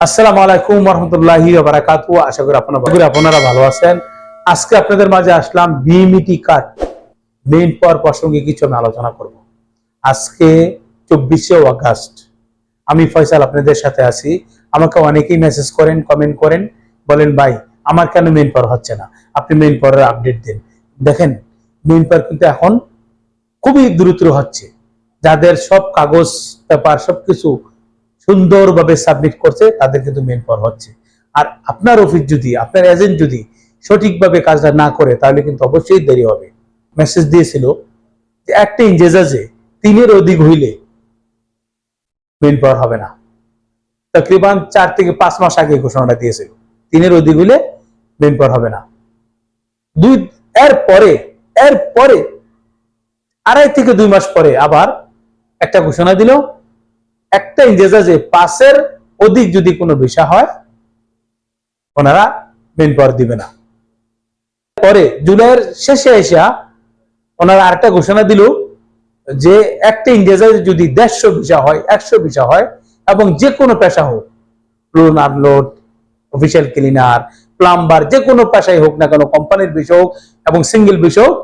আসসালামু আলাইকুম রহমতুল্লাহি বারাকাতু আশা করি আপনারা আপনারা ভালো আছেন। আজকে আপনাদের মাঝে আসলাম বিএমইটি কার্ড। মেইন পাওয়ার প্রসঙ্গে কিছু আমি আলোচনা করব। আজকে চব্বিশে আগস্ট। আমি ফয়সাল, আপনাদের সাথে আছি। আমাকে অনেকেই মেসেজ করেন কমেন্ট করেন। বলেন, ভাই, আমার কেন মেইন পাওয়ার হচ্ছে না? আপনি মেইন পাওয়ারের আপডেট দিন। দেখেন মেইন পাওয়ার কিন্তু এখন খুবই দ্রুত হচ্ছে। যাদের সব কাগজ পেপার সবকিছু সুন্দরভাবে সাবমিট করছে, তাদের কিন্তু মেন পাওয়ার হচ্ছে। আর আপনার অফিস যদি, আপনার এজেন্ট যদি সঠিকভাবে কাজটা না করে, তাহলে কিন্তু অবশ্যই দেরি হবে। মেসেজ দিয়েছিল যে একটা ইংরেজাজে তিনের অধিক হইলে মেন পাওয়ার হবে না। তকরিবান চার থেকে পাঁচ মাস আগে ঘোষণাটা দিয়েছিল। তিনের অধিক হইলে মেন পাওয়ার হবে না। দুই এর পরে এর পরে আড়াই থেকে দুই মাস পরে আবার একটা ঘোষণা দিল একটা ইংরেজাজে পাশের অধিক যদি কোনো বিষয় হয়, ওনারা মেন পাওয়ার দিবে না। পরে জুলাইয়ের শেষে এসা ওনারা আরেকটা ঘোষণা দিল যে একটা ইংরেজাজে যদি দেড়শো ভিসা হয়, একশো ভিসা হয়, এবং যে কোনো পেশা হোক load unload, official cleaner, plumber, যে কোনো পেশায় হোক না কেন, কোম্পানির বিষয় হোক এবং সিঙ্গেল বিষয় হোক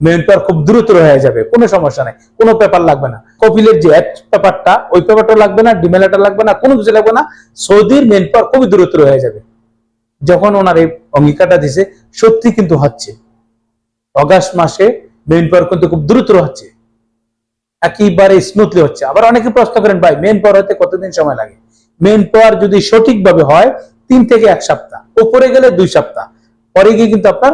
মেন পাওয়ার খুব দ্রুত হয়ে যাবে, কোনো সমস্যা নাই, কোনো পেপার লাগবে না। কপিলের যে পেপারটা ওই পেপারটা লাগবে না, ডিমেলাটা লাগবে না, কোনো কিছু লাগবে না, সৌদির মেন পাওয়ার খুবই দ্রুত হয়ে যাবে। যখন ওনার এই অঙ্গীকারটা দিছে, সত্যি কিন্তু হচ্ছে। অগাস্ট মাসে মেন পাওয়ার কিন্তু খুব দ্রুত হচ্ছে। একেবারে স্মুথলি হচ্ছে। আবার অনেকে প্রশ্ন করেন, ভাই মেন পাওয়ার হতে কতদিন সময় লাগে? মেন যদি সঠিকভাবে হয়, তিন থেকে এক সপ্তাহ উপরে গেলে দুই সপ্তাহ। পরে গিয়ে কিন্তু আপনার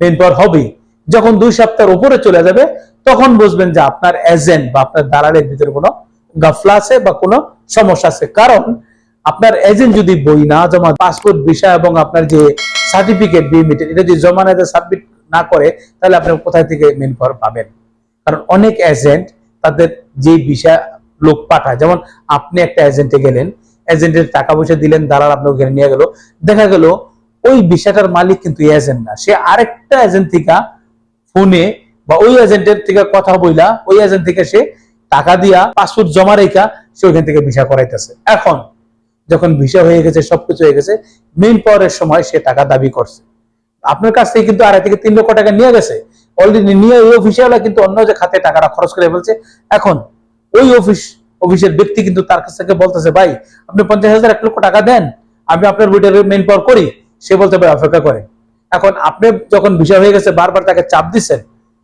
মেন পাওয়ার হবেই। যখন দুই সপ্তাহের উপরে চলে যাবে, তখন বুঝবেন যে আপনার এজেন্ট বা আপনার দালালের ভিতরে কোনো গাফলা আছে বা কোনো সমস্যা আছে। কারণ আপনার এজেন্ট যদি বই না জমা পাসপোর্ট ভিসা এবং আপনার যে সার্টিফিকেট বিমিটেড এটা যদি জমা না সাবমিট না করে, তাহলে আপনি কোথায় থেকে মেন পাওয়ার পাবেন? কারণ অনেক এজেন্ট তাদের যে বিষয় লোক পাঠায়, যেমন আপনি একটা এজেন্টে গেলেন এজেন্টের টাকা পয়সা দিলেন, দালাল আপনাকে ওখানে নিয়ে গেল, দেখা গেল ওই বিষয়টার মালিক কিন্তু এজেন্ট না। সে আরেকটা এজেন্ট থেকে ফোনে বা ওই এজেন্টের থেকে কথা বইলা, ওই এজেন্ট থেকে সে টাকা দিয়া পাসপোর্ট জমা রেখা সে ওইখান থেকে ভিসা করাইতেছে। এখন যখন ভিসা হয়ে গেছে, সবকিছু হয়ে গেছে মেইন পাওয়ারের সময় সে টাকা দাবি করছে। আপনার কাছ থেকে কিন্তু আড়াই থেকে তিন লক্ষ টাকা নিয়ে গেছে। অলরেডি নিয়ে ওই অফিসিয়ালরা কিন্তু অন্য যে খাতে টাকাটা খরচ করে ফেলছে। এখন ওই অফিস অফিসের ব্যক্তি কিন্তু তার কাছ থেকে বলতেছে, ভাই, আপনি পঞ্চাশ হাজার এক লক্ষ টাকা দেন, আমি আপনার বইটার মেইন পাওয়ার করি। সে বলতে ভাই, অপেক্ষা করে এখন আপনি যখন বিষয় হয়ে গেছে, বারবার তাকে চাপ দিচ্ছেন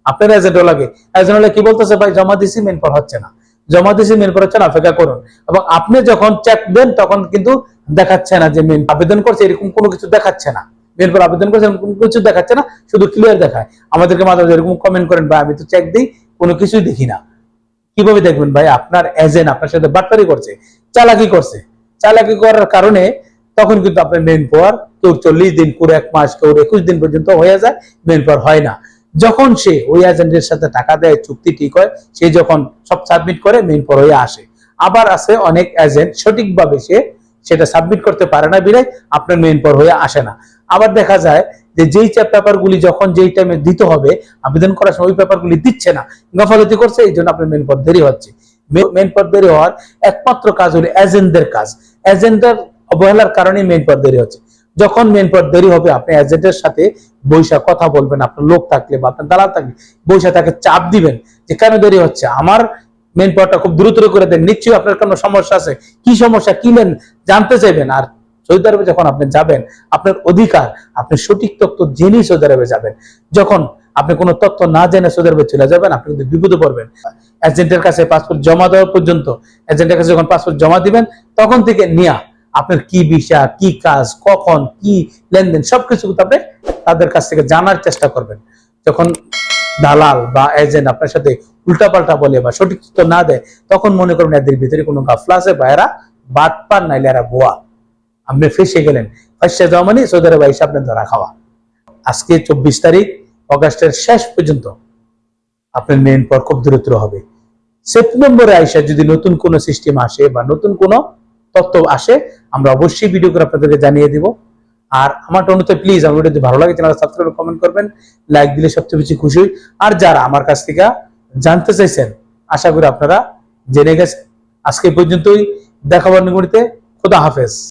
আপনার এজেন্টও লাগে। এজেন্ট হলে কি বলতেছে, ভাই, জমা দিছি মেন পাওয়ার হচ্ছে না। জমা দিছি মেন পাওয়ার হচ্ছে না, অপেক্ষা করুন। এবং আপনি যখন চেক দেন, তখন কিন্তু দেখাচ্ছে না যে মেন আবেদন করছে, এরকম কোনো কিছু দেখাচ্ছে না। মেন পাওয়ার আবেদন করছে, এরকম কোনো কিছু দেখাচ্ছে না, শুধু ক্লিয়ার দেখায়। আমাদেরকে মাঝে মাঝে এরকম কমেন্ট করেন, ভাই, আমি তো চেক দিই, কোনো কিছুই দেখি না। কীভাবে দেখবেন, ভাই, আপনার এজেন্ট আপনার সাথে বাটপারি করছে, চালাকি করছে। চালাকি করার কারণে তখন কিন্তু আপনার মেন পাওয়ার কেউ চল্লিশ দিন কেউ এক মাস কেউ একুশ দিন পর্যন্ত হয়ে যায় মেন পাওয়ার হয় না। যখন সে ওই এজেন্টের সাথে টাকা দেয়, চুক্তি ঠিক হয়, সে যখন সব সাবমিট করে মেন পাওয়ার হয়ে আসে। আবার আছে অনেক এজেন্ট সঠিকভাবে সে সেটা সাবমিট করতে পারে না বিরায় আপনার মেন পাওয়ার হয়ে আসে না। আবার দেখা যায় যে যেই পেপারগুলি যখন যেই টাইমে দিতে হবে, আবেদন করার সময় ওই পেপারগুলি দিচ্ছে না, গাফালতি করছে, এই জন্য আপনার মেন পাওয়ার দেরি হচ্ছে। মেন পাওয়ার দেরি হওয়ার একমাত্র কাজ হলো এজেন্টদের কাজ। এজেন্টের অবহেলার কারণে মেন পাওয়ার দেরি হচ্ছে। যখন মেন পাওয়ার দেরি হবে, আপনি এজেন্টের সাথে বৈশা কথা বলবেন, আপনার লোক থাকলে বা আপনার দালাল থাকলে, বৈশা তাকে চাপ দিবেন যে কেন দেরি হচ্ছে? আমার মেন পাওয়ারটা খুব দ্রুত করে দেন, নিশ্চয়ই আপনার কোনো সমস্যা আছে। কি সমস্যা, কি নেন জানতে চাইবেন। আর সৌদি আরবে যখন আপনি যাবেন, আপনার অধিকার, আপনি সঠিক তথ্য জেনেই সৌদি আরবে যাবেন। যখন আপনি কোনো তথ্য না জেনে সৌদি আরবে চলে যাবেন, আপনি কিন্তু বিপদে পড়বেন। এজেন্টের কাছে পাসপোর্ট জমা দেওয়া পর্যন্ত এজেন্টের কাছে যখন পাসপোর্ট জমা দিবেন, তখন থেকে নিয়া। আপনার কি বিষয় কি কাজ, কখন, কি লেনদেন, সবকিছু কিন্তু আপনি তাদের কাছ থেকে জানার চেষ্টা করবেন। যখন দালাল বা এজেন্ট আপনার সাথে উল্টাপাল্টা বলে বা সঠিক তথ্য না দেয়, তখন মনে করবেন এদের ভিতরে কোনো গাফলা আছে বা এরা বাদ পান, নাইলে এরা বোয়া আপনি ফেসে গেলেন। ফাইসা যাওয়া মানে সৌদি আরবে এসে আপনার ধরা খাওয়া। আজকে চব্বিশ তারিখ, অগাস্টের শেষ পর্যন্ত আপনার মেন পর খুব দ্রুত হবে। সেপ্টেম্বরে আইসা যদি নতুন কোনো সিস্টেম আসে বা নতুন কোনো তথ্য আসে, আমরা অবশ্যই ভিডিও করে আপনাদেরকে জানিয়ে দিব। আর আমার অনুতে প্লিজ আমার ভিডিও ভালো লাগে চ্যানেল সাবস্ক্রাইব কমেন্ট করবেন লাইক দিলে সবচেয়ে বেশি খুশি হই। আর যারা আমার কাছ থেকে জানতে চাইছেন, আশা করি আপনারা জেনে গেছেন। আজকে পর্যন্তই দেখাবার নিগড়িতে খোদা হাফেজ।